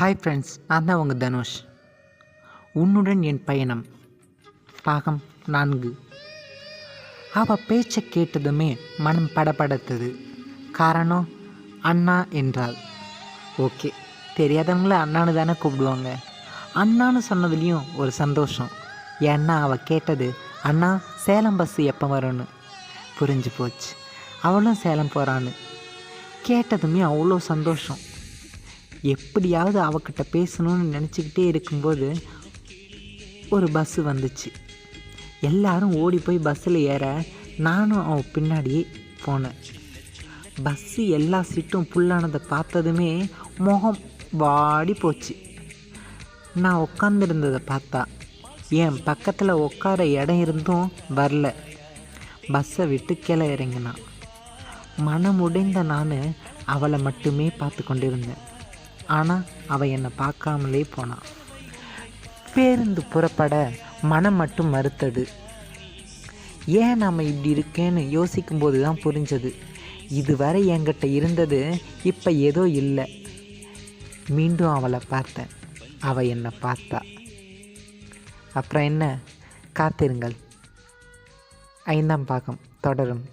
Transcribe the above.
Hi friends நான் தான் உங்கள் தனுஷ். உன்னுடன் என் பயணம் பாகம் நான்கு. அவள் பேச்சை கேட்டதுமே மனம் படபடத்தது. காரணம் அண்ணா என்றாள். ஓகே தெரியாதவங்கள அண்ணான்னு தானே கூப்பிடுவாங்க. அண்ணான்னு சொன்னதுலேயும் ஒரு சந்தோஷம். ஏன்னா அவள் கேட்டது அண்ணா சேலம் பஸ்ஸு எப்போ வரும்னு? புரிஞ்சு போச்சு. அவளும் சேலம் போகிறான்னு கேட்டதுமே அவ்வளோ சந்தோஷம். எப்படியாவது அவகிட்ட பேசணும்னு நினச்சிக்கிட்டே இருக்கும்போது ஒரு பஸ்ஸு வந்துச்சு. எல்லாரும் ஓடி போய் பஸ்ஸில் ஏற நானும் அவன் பின்னாடியே போனேன். பஸ்ஸு எல்லா சீட்டும் புல்லானதை பார்த்ததுமே முகம் வாடி போச்சு. நான் உட்காந்துருந்ததை பார்த்தா என் பக்கத்தில் உட்கார இடம் இருந்தும் வரல. பஸ்ஸை விட்டு கீழே இறங்கினான். மனமுடைந்த நான் அவளை மட்டுமே பார்த்து கொண்டிருந்தேன். ஆனால் அவள் என்னை பார்க்காமலே போனான் பேருந்து புறப்பட மனம் மட்டும் மறுத்தது. ஏன் நாம் இப்படி இருக்கேன்னு யோசிக்கும்போது தான் புரிஞ்சது. இதுவரை என்கிட்ட இருந்தது இப்போ ஏதோ இல்லை. மீண்டும் அவளை பார்த்தேன். அவள் என்னை பார்த்தா. அப்புறம் என்ன? காத்திருங்கள். ஐந்தாம் பாகம் தொடரும்.